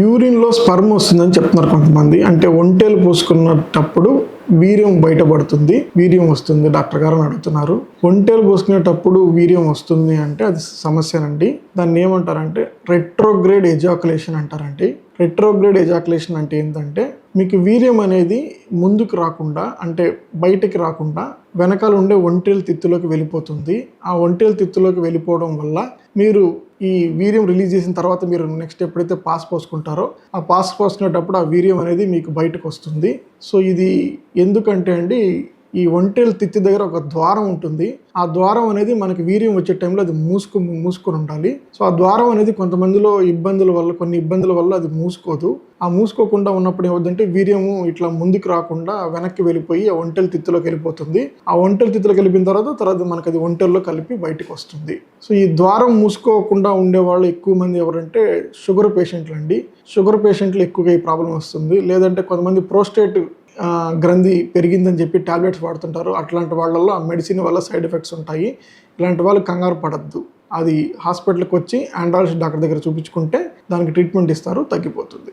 యూరిన్లో sperm వస్తుందని చెప్తున్నారు కొంతమంది. అంటే ఒంటేలు పోసుకున్నప్పుడు వీర్యం బయటపడుతుంది వీర్యం వస్తుంది డాక్టర్ గారు అని అడుగుతున్నారు. ఒంటేలు పోసుకునేటప్పుడు వీర్యం వస్తుంది అంటే అది సమస్యనండి. దాన్ని ఏమంటారంటే రెట్రోగ్రేడ్ ఎజాకులేషన్ అంటారండి. రెట్రోగ్రేడ్ ఎజాకులేషన్ అంటే ఏంటంటే మీకు వీర్యం అనేది ముందుకు రాకుండా అంటే బయటకి రాకుండా వెనకాల ఉండే ఒంటేలు తిత్తులోకి వెళ్ళిపోతుంది. ఆ ఒంటేలు తిత్తులోకి వెళ్ళిపోవడం వల్ల మీరు ఈ వీర్యం రిలీజ్ చేసిన తర్వాత మీరు నెక్స్ట్ ఎప్పుడైతే పాస్ పోసుకుంటారో ఆ పాస్ పోసుకునేటప్పుడు ఆ వీర్యం అనేది మీకు బయటకు వస్తుంది. సో ఇది ఎందుకంటే అండి ఈ ఒంటేలు తిత్తి దగ్గర ఒక ద్వారం ఉంటుంది. ఆ ద్వారం అనేది మనకి వీర్యం వచ్చే టైంలో అది మూసుకు మూసుకొని ఉండాలి. సో ఆ ద్వారం అనేది కొంతమందిలో ఇబ్బందుల వల్ల కొన్ని ఇబ్బందుల వల్ల అది మూసుకోదు. ఆ మూసుకోకుండా ఉన్నప్పుడు ఏమవుతుందంటే వీర్యము ఇట్లా ముందుకు రాకుండా వెనక్కి వెళ్ళిపోయి ఆ ఒంటెల తిత్తులోకి వెళ్ళిపోతుంది. ఆ ఒంటెల తిత్తులోకి వెళ్ళిపోయిన తర్వాత తర్వాత మనకు అది ఒంటెల్లో కలిపి బయటకు వస్తుంది. సో ఈ ద్వారం మూసుకోకుండా ఉండే వాళ్ళు ఎక్కువ మంది ఎవరంటే షుగర్ పేషెంట్లు అండి షుగర్ పేషెంట్లు ఎక్కువగా ఈ ప్రాబ్లం వస్తుంది. లేదంటే కొంతమంది ప్రోస్టేట్ గ్రంథి పెరిగిందని చెప్పి టాబ్లెట్స్ వాడుతుంటారు. అట్లాంటి వాళ్ళల్లో ఆ మెడిసిన్ వల్ల సైడ్ ఎఫెక్ట్స్ ఉంటాయి. ఇలాంటి వాళ్ళు కంగారు పడద్దు. అది హాస్పిటల్కి వచ్చి ఆండాలజీ డాక్టర్ దగ్గర చూపించుకుంటే దానికి ట్రీట్మెంట్ ఇస్తారు తగ్గిపోతుంది.